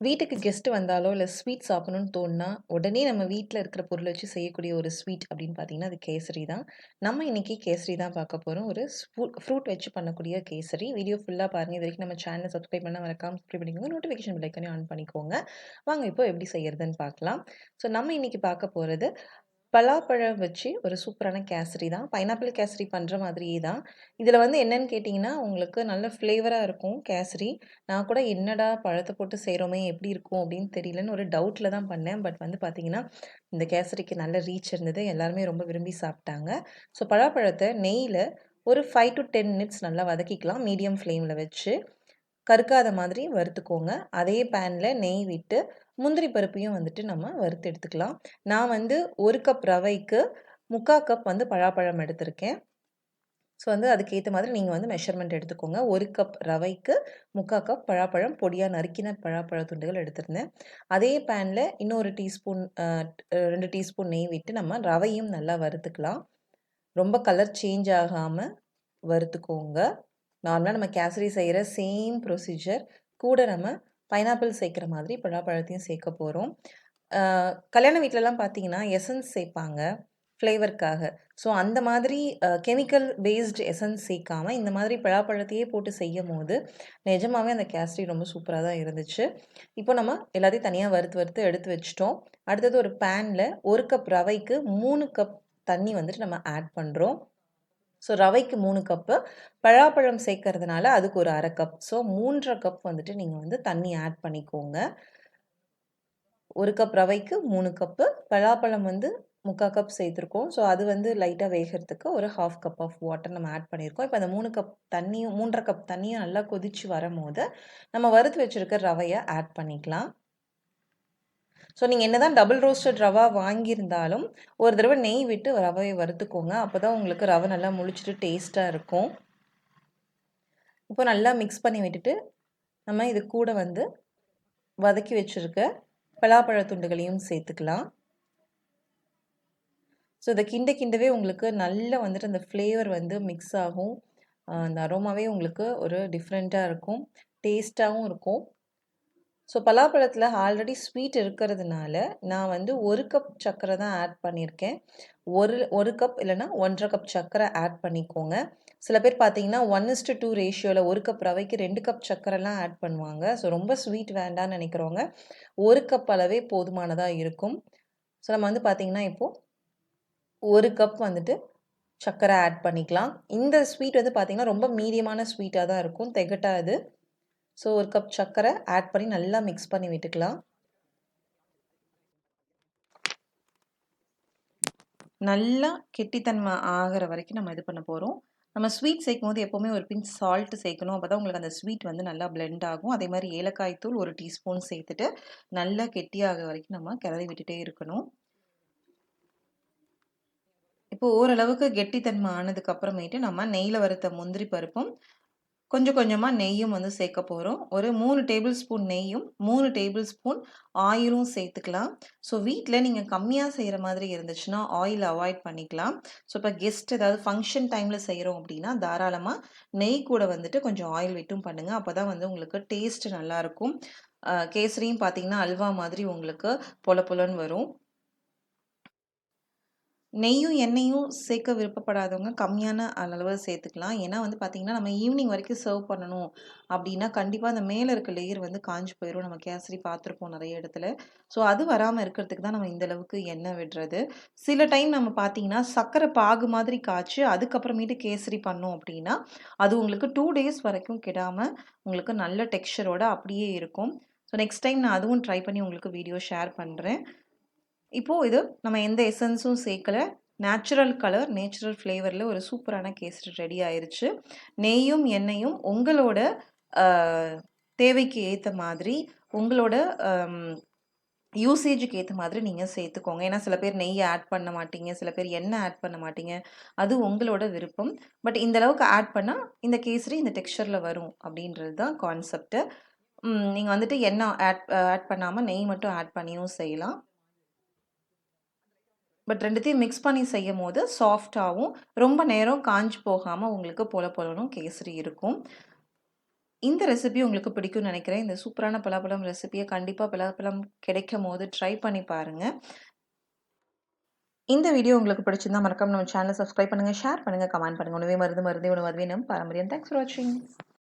வீட்டுக்கு கெஸ்ட் வந்தாலோ, இல்லை ஸ்வீட் சாப்பிடணும்னு தோணுனா, உடனே நம்ம வீட்டில் இருக்கிற பொருளை வச்சு செய்யக்கூடிய ஒரு ஸ்வீட் அப்படின்னு பார்த்தீங்கன்னா, அது கேசரி தான். நம்ம இன்றைக்கி கேசரி தான் பார்க்க போகிறோம் ஒரு ஃப்ரூட் வச்சு பண்ணக்கூடிய கேசரி. வீடியோ ஃபுல்லாக பாருங்கள் இது வரைக்கும் நம்ம சேனலை சப்ஸ்கிரைப் பண்ண மறக்காம சப்ஸ்கிரைப் பண்ணிக்கோங்க. நோட்டிஃபிகேஷன் பிள்ளைக்கனே ஆன் பண்ணிக்கோங்க. வாங்க இப்போ எப்படி செய்யறதுன்னு பார்க்கலாம். ஸோ நம்ம இன்றைக்கி பார்க்க போகிறது பலாப்பழம் வச்சு ஒரு சூப்பரான கேசரி தான். பைனாப்பிள் கேசரி பண்ணுற மாதிரியே தான். இதில் வந்து என்னன்னு கேட்டிங்கன்னா உங்களுக்கு நல்ல ஃப்ளேவராக இருக்கும் கேசரி. நான் கூட என்னடா பழத்தை போட்டு செய்கிறோமே எப்படி இருக்கும் அப்படின்னு தெரியலன்னு ஒரு டவுட்டில் தான் பண்ணேன். பட் வந்து பார்த்தீங்கன்னா, இந்த கேசரிக்கு நல்ல ரீச் இருந்தது. எல்லாருமே ரொம்ப விரும்பி சாப்பிட்டாங்க. ஸோ பலாப்பழத்தை நெய்யில் ஒரு ஃபைவ் டு டென் மினிட்ஸ் நல்லா வதக்கிக்கலாம். மீடியம் ஃப்ளேமில் வச்சு. கருக்காத மாதிரி வறுத்துக்கோங்க. அதே பேனில் நெய் விட்டு, முந்திரி பருப்பையும் வந்துட்டு நம்ம வறுத்து எடுத்துக்கலாம். நான் வந்து ஒரு கப் ரவைக்கு 3/4 கப் வந்து பழாப்பழம் எடுத்திருக்கேன். ஸோ வந்து அதுக்கேற்ற மாதிரி நீங்கள் வந்து மெஷர்மெண்ட் எடுத்துக்கோங்க. ஒரு கப் ரவைக்கு 3/4 கப் பழாப்பழம் பொடியாக நறுக்கின பழாப்பழ துண்டுகள் எடுத்திருந்தேன். அதே பேனில் இன்னொரு டீஸ்பூன் ரெண்டு டீஸ்பூன் நெய் விட்டு நம்ம ரவையும் நல்லா வறுத்துக்கலாம். ரொம்ப கலர் சேஞ்ச் ஆகாமல் வறுத்துக்கோங்க. நார்மலாக நம்ம கேசரி செய்கிற சேம் ப்ரொசீஜர். கூட நம்ம பைனாப்பிள் சேர்க்குற மாதிரி பலாப்பழத்தையும் சேர்க்க போகிறோம் கல்யாண வீட்லலாம் பார்த்தீங்கன்னா, எசன்ஸ் சேர்ப்பாங்க. ஃப்ளேவருக்காக ஸோ அந்த மாதிரி கெமிக்கல் பேஸ்டு எசன்ஸ் சேர்க்காமல் இந்த மாதிரி பலாப்பழத்தையே போட்டு செய்யும் போது நிஜமாவே அந்த கேசரி ரொம்ப சூப்பராக தான் இருந்துச்சு. இப்போ நம்ம எல்லாத்தையும் தனியாக வறுத்து வறுத்து எடுத்து வச்சுட்டோம். அடுத்தது ஒரு பேனில் ஒரு கப் ரவைக்கு மூணு கப் தண்ணி வந்துட்டு நம்ம ஆட் பண்ணுறோம் ஸோ ரவைக்கு மூணு கப்பு, பலாப்பழம் சேர்க்கறதுனால அதுக்கு ஒரு அரை கப். ஸோ 3 1/2 கப் வந்துட்டு நீங்கள் வந்து தண்ணி ஆட் பண்ணிக்கோங்க. ஒரு கப் ரவைக்கு மூணு கப்பு, பலாப்பழம் வந்து 3/4 கப் சேர்த்துருக்கோம். ஸோ அது வந்து லைட்டாக வேகறதுக்கு ஒரு 1/2 கப் ஆஃப் வாட்டர் நம்ம ஆட் பண்ணியிருக்கோம். இப்போ அந்த மூணு கப் தண்ணியும் 3 1/2 கப் தண்ணியும் நல்லா கொதிச்சு வரும்போது நம்ம வறுத்து வச்சுருக்க ரவையை ஆட் பண்ணிக்கலாம். ஸோ நீங்கள் என்ன தான் டபுள் ரோஸ்டட் ரவா வாங்கியிருந்தாலும், ஒரு தடவை நெய் விட்டு ரவையை வறுத்துக்கோங்க. அப்போ தான் உங்களுக்கு ரவை நல்லா முழிச்சிட்டு டேஸ்ட்டாக இருக்கும். இப்போ நல்லா மிக்ஸ் பண்ணி விட்டுட்டு, நம்ம இது கூட வந்து வதக்கி வச்சுருக்க பலாப்பழ துண்டுகளையும் சேர்த்துக்கலாம். ஸோ இதை கிண்ட கிண்டவே உங்களுக்கு நல்லா வந்துட்டு அந்த ஃப்ளேவர் வந்து மிக்ஸ் ஆகும். அந்த அரோமாவே உங்களுக்கு ஒரு டிஃப்ரெண்ட்டாக இருக்கும். டேஸ்ட்டாகவும் இருக்கும். ஸோ பலாப்பழத்தில் ஆல்ரெடி ஸ்வீட் இருக்கிறதுனால, நான் வந்து ஒரு கப் சர்க்கரை தான் ஆட் பண்ணியிருக்கேன். ஒரு ஒரு கப் இல்லைனா ஒன்றரை கப் சர்க்கரை ஆட் பண்ணிக்கோங்க. சில பேர் பார்த்தீங்கன்னா, 1:2 ரேஷியோல 1 கப் ரவைக்கு ரெண்டு கப் சர்க்கரைலாம் ஆட் பண்ணுவாங்க. ஸோ ரொம்ப ஸ்வீட் வேண்டான்னு நினைக்கிறவங்க, ஒரு கப் அளவே போதுமானதாக இருக்கும். ஸோ நம்ம வந்து பார்த்தீங்கன்னா, இப்போது ஒரு கப் வந்துட்டு சர்க்கரை ஆட் பண்ணிக்கலாம். இந்த ஸ்வீட் வந்து பார்த்தீங்கன்னா, ரொம்ப மீடியமான ஸ்வீட்டாக தான் இருக்கும். திகட்டாது. ஸோ ஒரு கப் சர்க்கரை ஆட் பண்ணி நல்லா மிக்ஸ் பண்ணி விட்டுக்கலாம். நல்லா கெட்டித்தன்மை ஆகிற வரைக்கும் நம்ம இது பண்ண போகிறோம் நம்ம ஸ்வீட் சேர்க்கும் போது எப்போவுமே ஒரு பிஞ்ச் சால்ட் சேர்க்கணும். அப்போ தான் உங்களுக்கு அந்த ஸ்வீட் வந்து நல்லா பிளெண்ட் ஆகும். அதே மாதிரி ஏலக்காய் தூள் ஒரு டீஸ்பூன் சேர்த்துட்டு, நல்லா கெட்டியாகிற வரைக்கும் நம்ம கிளறி விட்டுட்டே இருக்கணும். இப்போ ஓரளவுக்கு கெட்டித்தன்மை ஆனதுக்கு அப்புறமேட்டு நம்ம நெய்யில் வறுத்த முந்திரி பருப்பும், கொஞ்சம் கொஞ்சமாக நெய்யும் வந்து சேர்க்க போகிறோம் ஒரு மூணு டேபிள் ஸ்பூன் நெய்யும், மூணு டேபிள் ஸ்பூன் ஆயிலும் சேர்த்துக்கலாம். ஸோ வீட்டில் நீங்கள் கம்மியாக செய்கிற மாதிரி இருந்துச்சுன்னா, ஆயில் அவாய்ட் பண்ணிக்கலாம். ஸோ இப்போ கெஸ்ட் ஏதாவது ஃபங்க்ஷன் டைமில் செய்கிறோம் அப்படின்னா, தாராளமாக நெய் கூட வந்துட்டு கொஞ்சம் ஆயில் விட்டும் பண்ணுங்கள் அப்போ தான் வந்து உங்களுக்கு டேஸ்ட் நல்லாயிருக்கும் கேசரியும் பார்த்தீங்கன்னா, அல்வா மாதிரி உங்களுக்கு பொல பொலன்னு வரும். நெய்யும், எண்ணெயும் சேர்க்க விருப்பப்படாதவங்க கம்மியான அளவு சேர்த்துக்கலாம். ஏன்னா வந்து பார்த்தீங்கன்னா, நம்ம ஈவினிங் வரைக்கும் சர்வ் பண்ணணும் அப்படின்னா, கண்டிப்பாக அந்த மேலே இருக்க லேயர் வந்து காஞ்சு போயிடும் நம்ம கேசரி பார்த்துருப்போம் நிறைய இடத்துல. ஸோ அது வராமல் இருக்கிறதுக்கு தான் நம்ம இந்தளவுக்கு எண்ணெய் விடுறது. சில டைம் நம்ம பார்த்தீங்கன்னா, சர்க்கரை பாகு மாதிரி காய்ச்சி அதுக்கப்புறமேட்டு கேசரி பண்ணோம் அப்படின்னா, அது உங்களுக்கு டூ டேஸ் வரைக்கும் கிடாமல் உங்களுக்கு நல்ல டெக்ஸ்சரோட அப்படியே இருக்கும். ஸோ நெக்ஸ்ட் டைம் நான் அதுவும் ட்ரை பண்ணி உங்களுக்கு வீடியோ ஷேர் பண்ணுறேன் இப்போது இது நம்ம எந்த எசன்ஸும் சேர்க்கல. நேச்சுரல் கலர், நேச்சுரல் ஃப்ளேவரில் ஒரு சூப்பரான கேசரி ரெடி ஆயிடுச்சு நெய்யும், எண்ணெயும் உங்களோட தேவைக்கு ஏற்ற மாதிரி, உங்களோட யூசேஜுக்கு ஏற்ற மாதிரி நீங்கள் சேர்த்துக்கோங்க. ஏன்னா சில பேர் நெய் ஆட் பண்ண மாட்டீங்க. சில பேர் எண்ணெய் ஆட் பண்ண மாட்டீங்க. அது உங்களோட விருப்பம். பட் இந்த அளவுக்கு ஆட் பண்ணால் இந்த கேசரி இந்த டெக்ஸ்சர்ல வரும் அப்படின்றது தான் கான்செப்ட். நீங்கள் வந்துட்டு எண்ணெய் ஆட் ஆட் பண்ணாமல் நெய் மட்டும் ஆட் பண்ணியும் செய்யலாம். பட் ரெண்டுத்தையும் மிக்ஸ் பண்ணி செய்யும் போது சாஃப்டாகவும் ரொம்ப நேரம் காஞ்சு போகாமல் உங்களுக்கு போல போலனும் கேசரி இருக்கும். இந்த ரெசிபி உங்களுக்கு பிடிக்கும்னு நினைக்கிறேன். இந்த சூப்பரான பலாப்பழம் ரெசிபியை கண்டிப்பாக பலாப்பழம் கிடைக்கும்போது ட்ரை பண்ணி பாருங்கள் இந்த வீடியோ உங்களுக்கு பிடிச்சிருந்தா மறக்காம நம்ம சேனலை சப்ஸ்கிரைப் பண்ணுங்கள் ஷேர் பண்ணுங்கள் கமெண்ட் பண்ணுங்க. உணவே மருந்து, மருந்தே உணவு அதுவே நம்ம பாரம்பரியம். தேங்க்ஸ் ஃபார் வாட்சிங்.